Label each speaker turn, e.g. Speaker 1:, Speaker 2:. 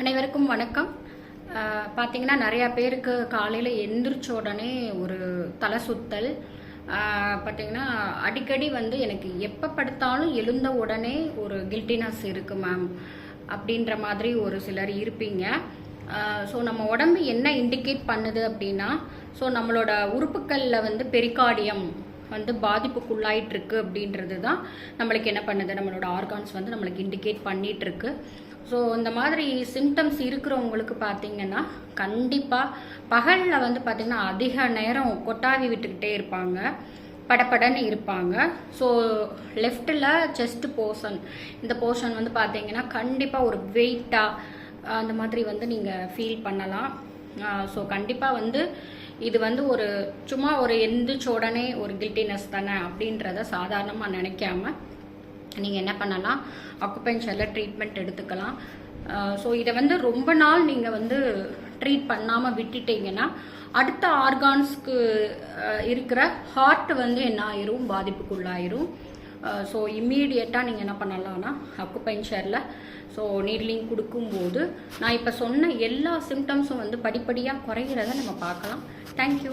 Speaker 1: அனைவருக்கும் வணக்கம். பார்த்தீங்கன்னா நிறையா பேருக்கு காலையில் எந்திரிச்ச உடனே ஒரு தலை சுத்தல். பார்த்தீங்கன்னா அடிக்கடி வந்து எனக்கு எப்போ படுத்தாலும் எழுந்த உடனே ஒரு கில்ட்டினஸ் இருக்குது மேம் அப்படின்ற மாதிரி ஒரு சிலர் இருப்பீங்க. ஸோ நம்ம உடம்பு என்ன இண்டிகேட் பண்ணுது அப்படின்னா ஸோ நம்மளோட உறுப்புக்களில் வந்து பெரிகார்டியம் வந்து பாதிப்புக்குள்ளாயிட்டு இருக்கு அப்படின்றது தான் நம்மளுக்கு என்ன பண்ணுது? நம்மளோட ஆர்கான்ஸ் வந்து நம்மளுக்கு இண்டிகேட் பண்ணிட்டு இருக்கு ஸோ இந்த மாதிரி சிம்டம்ஸ் இருக்கிறவங்களுக்கு பார்த்தீங்கன்னா கண்டிப்பாக பகலில் வந்து பார்த்தீங்கன்னா அதிக நேரம் கொட்டாவி விட்டுக்கிட்டே இருப்பாங்க. படபடன்னு இருப்பாங்க. ஸோ லெஃப்ட்டில் செஸ்ட் போர்ஷன் இந்த போர்ஷன் வந்து பார்த்தீங்கன்னா கண்டிப்பாக ஒரு வெயிட்டாக அந்த மாதிரி வந்து நீங்கள் ஃபீல் பண்ணலாம். ஸோ கண்டிப்பாக வந்து இது வந்து ஒரு சும்மா ஒரு எந்திரிச்ச உடனே ஒரு கில்ட்டினஸ் தானே அப்படின்றத சாதாரணமாக நினைக்காம நீங்கள் என்ன பண்ணலாம் அக்குபென்ச்சரில் ட்ரீட்மெண்ட் எடுத்துக்கலாம். ஸோ இதை வந்து ரொம்ப நாள் நீங்கள் வந்து ட்ரீட் பண்ணாமல் விட்டுட்டீங்கன்னா அடுத்த ஆர்கான்ஸ்க்கு இருக்கிற ஹார்ட் வந்து என்ன ஆயிரும்? பாதிப்புக்குள்ளாயிரும். ஸோ இம்மீடியட்டாக நீங்கள் என்ன பண்ணலாம்னா அக்குபென்ச்சரில் ஸோ நீட்லிங் கொடுக்கும்போது நான் இப்போ சொன்ன எல்லா சிம்டம்ஸும் வந்து படிப்படியாக குறைகிறத நம்ம பார்க்கலாம். தேங்க்யூ